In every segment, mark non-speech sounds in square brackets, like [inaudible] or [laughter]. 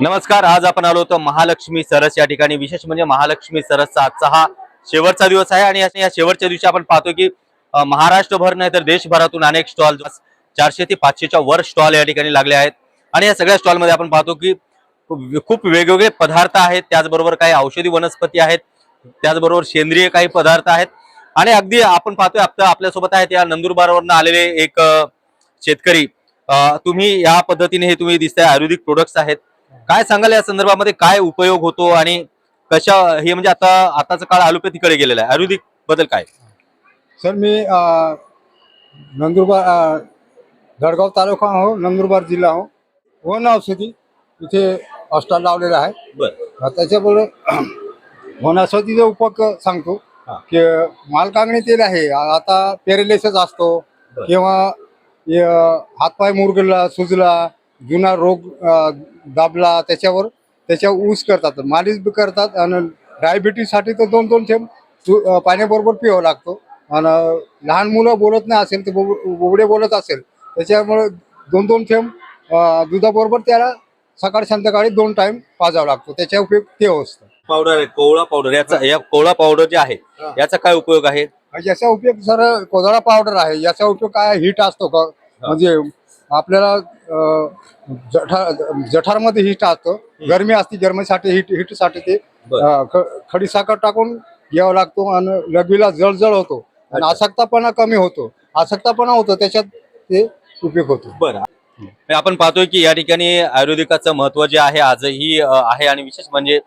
नमस्कार आज आपण आलो होतो महालक्ष्मी सरस या ठिकाणी. विशेष म्हणजे महालक्ष्मी सरसचा आजचा हा शेवटचा दिवस आहे आणि या शेवटच्या दिवशी आपण पाहतो की महाराष्ट्रभर नाही तर देशभरातून अनेक स्टॉल चारशे ते पाचशेच्या वर स्टॉल या ठिकाणी लागले आहेत. आणि या सगळ्या स्टॉलमध्ये आपण पाहतो की खूप वेगवेगळे पदार्थ आहेत. त्याचबरोबर काही औषधी वनस्पती आहेत. त्याचबरोबर सेंद्रिय काही पदार्थ आहेत. आणि अगदी आपण पाहतोय आपल्या आपल्यासोबत आहेत या नंदुरबारवरनं आलेले एक शेतकरी. तुम्ही या पद्धतीने हे तुम्ही दिसताय आयुर्वेदिक प्रोडक्ट्स आहेत. काय सांगाल या संदर्भामध्ये? काय उपयोग होतो आणि कशा हे म्हणजे आता आताचा काळ अलोपॅथीकडे गेलेला आहे. आयुर्वेदिकबद्दल काय? सर मी नंदुरबार जळगाव तालुका हो नंदुरबार जिल्हा हो वन औषधी इथे स्टॉल लावलेला आहे. बर. त्याच्याबरोबर [clears throat] वनौषधीचा उपयोग सांगतो हा. की मालकांगणी तेल आहे. आ- आता पेरेलेसच असतो. किंवा हे, हातपाय मुरगळला सुजला जुना रोग दाबला त्याच्यावर त्याच्या ऊस करतात मालिश बी करतात आणि डायबिटीजसाठी तर दोन दोन थेंब पाण्याबरोबर पिवावं लागतो. आणि लहान मुलं बोलत नाही असेल ते बोब- बोबडे बोलत असेल त्याच्यामुळे दोन दोन थेंब दुधाबरोबर त्याला सकाळ संध्याकाळी दोन टाइम पाजावा लागतो. त्याचा उपयोग ते असतं. पावडर आहे कोवळा पावडर याचा या कोवळा पावडर जे आहे. याचा काय उपयोग आहे? याचा उपयोग सर कोदळा पावडर आहे याचा उपयोग काय हिट असतो का? म्हणजे आपल्याला जठारमध्ये हिट असतं. गरमी असते गरमीसाठी हिट हिटसाठी ते खडी साखर टाकून घ्यावं लागतो आणि लघवीला जळजळ होतो. आणि. आसक्तापणा कमी होतो. आसक्तापणा होतो त्याच्यात ते उपयोग होतो. बरं. आपण पाहतोय की या ठिकाणी आयुर्वेदिकाचं महत्त्व जे आहे आजही आहे आणि विशेष म्हणजे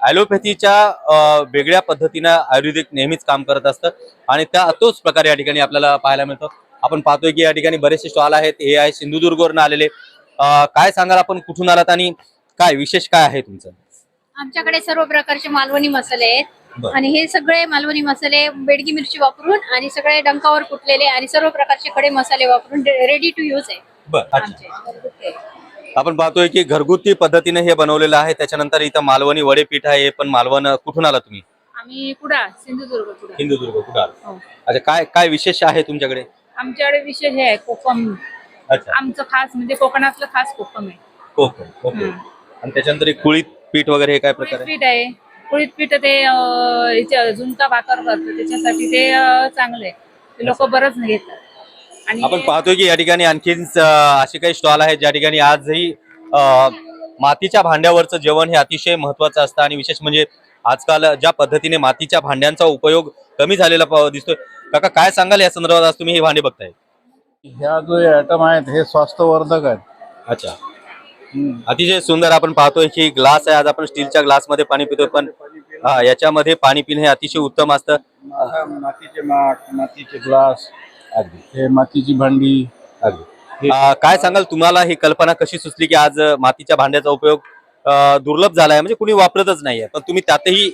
ॲलोपॅथीच्या वेगळ्या पद्धतीनं आयुर्वेदिक नेहमीच काम करत असतं आणि त्या तोच प्रकार या ठिकाणी आपल्याला पाहायला मिळतो. आपण पाहतोय की या ठिकाणी बरेचसे स्टॉल आहेत. हे आहे सिंधुदुर्गवरून आलेले. काय सांगाल आपण? कुठून आलात आणि काय विशेष काय आहे तुमचं? आमच्याकडे सर्व प्रकारचे मालवणी मसाले आहेत. आणि हे सगळे मालवणी मसाले बेडगी मिरची वापरून आणि सगळे डंकावर कुटलेले आणि सर्व प्रकारचे खडे मसाले वापरून रेडी टू यूज आहे. आपण पाहतोय की घरगुती पद्धतीने हे बनवलेलं आहे. त्याच्यानंतर इथं मालवणी वडे पीठ आहे पण मालवण कुठून आला तुम्ही? आम्ही कुडा सिंधुदुर्ग सिंधुदुर्ग आला हो. अच्छा काय काय विशेष आहे तुमच्याकडे? आमच्याकडे विषय हे आहे कोकम. अच्छा. आमचं खास म्हणजे कोकणातलं खास कोकम आहे. ओके. हम्म. आणि त्याच्यानंतर कुळीत पीठ वगैरे हे काय प्रकार कुळीत आहे? पीठ आहे. कुळीत पीठ ते अं, इथे झुणका भाकर करतो त्याच्यासाठी ते अं, चांगलं आहे. लोक बरंच घेतात. आणि आपण पाहतोय की या ठिकाणी आणखीन अं, असे काही स्टॉल आहेत ज्या ठिकाणी आजही अं, मातीच्या भांड्यावरचं जेवण हे अतिशय महत्वाचं असतं. आणि विशेष म्हणजे आजकाल ज्या पद्धतीने मातीच्या भांड्यांचा उपयोग कमी झालेला दिसतोय काका काय सांगाल या संदर्भात? आज तुम्ही ही भांडी बघताय. ह्या जो आयटम आहेत हे स्वास्थ्यवर्धक आहेत. अच्छा. अतिशय सुंदर आपण पाहतोय की ग्लास आहे. आज आपण स्टीलच्या ग्लासमध्ये पाणी पितोय पण हा याच्यामध्ये पाणी पिणे हे अतिशय उत्तम असतं. मातीचे माठ मातीचे ग्लास हे मातीची भांडी. अं, काय सांगाल? तुम्हाला ही कल्पना कशी सुचली की आज अं, मातीच्या भांड्याचा उपयोग अं, दुर्लभ झालाय? म्हणजे कुणी वापरतच नाहीये पण तुम्ही त्यातही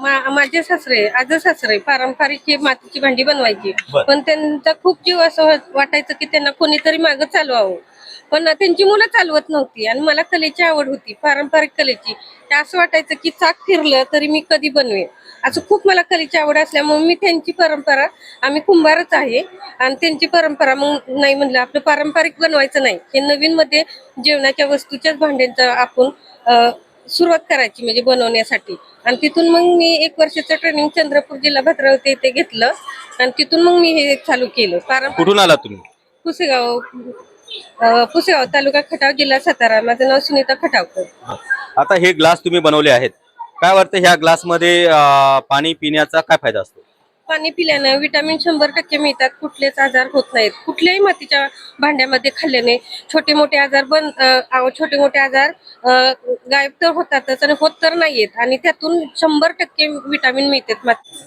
मा- माझे सासरे आज सासरे पारंपरिक ही मातीची भांडी बनवायची. बर. पण त्यांचा खूप जीव असं वाट- वाटायचं की त्यांना कोणीतरी मागं चालवावं. पण त्यांची मुलं चालवत नव्हती आणि मला कलेची आवड होती पारंपरिक कलेची. असं वाटायचं की चाक फिरलं तरी मी कधी बनवेन. असं खूप मला कलेची आवड असल्यामुळे मी त्यांची परंपरा आम्ही कुंभारच आहे. आणि त्यांची परंपरा मग नाही म्हणलं आपलं पारंपरिक बनवायचं नाही. हे नवीन मध्ये जेवणाच्या वस्तूच्याच भांड्यांचं आपण अं, सुरुवात करायची म्हणजे बनवण्यासाठी. आणि तिथून मग मी एक वर्षाचं ट्रेनिंग चंद्रपूर जिल्हा भद्रावती येथे घेतलं. आणि तिथून मग मी हे चालू केलं. पारंपरिक कुठून आलात तुम्ही? पुसेगाव अं, पुसेगाव तालुका खटाव जिल्हा सातारा. माझं नाव सुनीता खटावकर. आता हे ग्लास तुम्ही बनवले आहेत. काय वाटतं ह्या ग्लासमध्ये अं, पाणी पिण्याचा काय फायदा असतो? पाणी पिल्यानं विटॅमिन शंभर टक्के मिळतात. कुठलेच आजार होत नाहीत. कुठल्याही मातीच्या भांड्यामध्ये खाल्ल्याने छोटे मोठे आजार बंद छोटे मोठे आजार गायब तर होतातच आणि होत तर नाहीयेत. आणि त्यातून शंभर टक्के विटॅमिन मिळतात माती.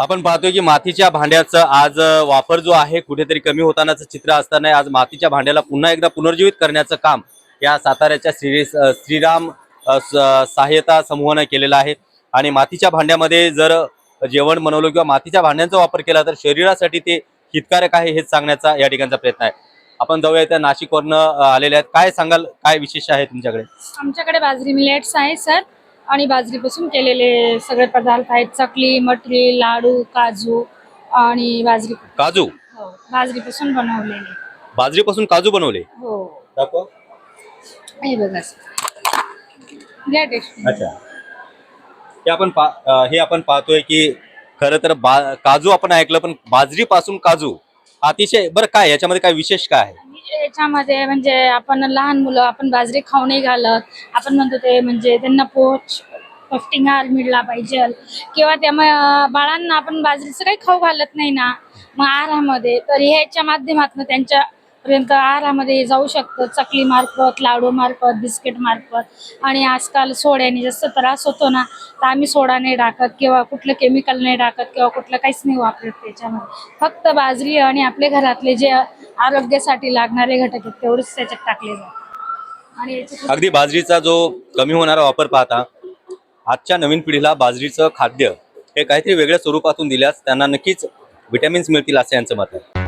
आपण पाहतोय की मातीच्या भांड्याचा आज वापर जो आहे कुठेतरी कमी होतानाचं चित्र असताना आज मातीच्या भांड्याला पुन्हा एकदा पुनर्जीवित करण्याचं काम या साताऱ्याच्या श्री श्रीराम सहाय्यता समूहानं केलेलं आहे. आणि मातीच्या भांड्यामध्ये जर जेवण बनवलं किंवा मातीच्या भांड्यांचा वापर केला तर शरीरासाठी ते हितकारक आहे हेच सांगण्याचा या ठिकाणचा प्रयत्न आहे. आपण जाऊया त्या नाशिकवरनं अं, आलेले आहेत. काय सांगाल? काय विशेष आहे तुमच्याकडे? आमच्याकडे बाजरी मिलेट्स आहे सर. आणि बाजरीपासून केलेले सगळे पदार्थ आहेत. चकली मटरी लाडू काजू आणि बाजरी. काजू? हो बाजरीपासून बनवलेले. बाजरीपासून काजू बनवले? हो. दाखव. हे बघा. घ्या टेस्ट अच्छा. हे आपण पा हे आपण पाहतोय की खरं तर बा काजू आपण ऐकलं पण बाजरीपासून काजू अतिशय बरं काय याच्यामध्ये काय विशेष काय आहे? म्हणजे याच्यामध्ये म्हणजे आपण लहान मुलं आपण बाजरी खाऊ नाही घालत. आपण म्हणतो ते म्हणजे त्यांना पोच पफटिंग मिळला पाहिजे. किंवा त्यामुळे बाळांना आपण बाजरीचं काही खाऊ घालत नाही ना मग आहारामध्ये. तर ह्याच्या माध्यमातून त्यांच्या पर्यंत आहारामध्ये जाऊ शकतं. चकली मार्फत लाडू मार्फत बिस्किट मार्फत. आणि आजकाल सोड्याने जास्त त्रास होतो ना तर आम्ही सोडा नाही टाकत किंवा कुठलं केमिकल नाही टाकत किंवा कुठलं काहीच नाही वापरत त्याच्यामध्ये. फक्त बाजरी आणि आपले घरातले जे आरोग्यासाठी लागणारे घटक आहेत तेवढेच त्याच्यात टाकले जातात. आणि अगदी बाजरीचा जो कमी होणारा वापर पाहता आजच्या नवीन पिढीला बाजरीचं खाद्य हे काहीतरी वेगळ्या स्वरूपातून दिल्यास त्यांना नक्कीच विटॅमिन्स मिळतील असं यांचं मत आहे.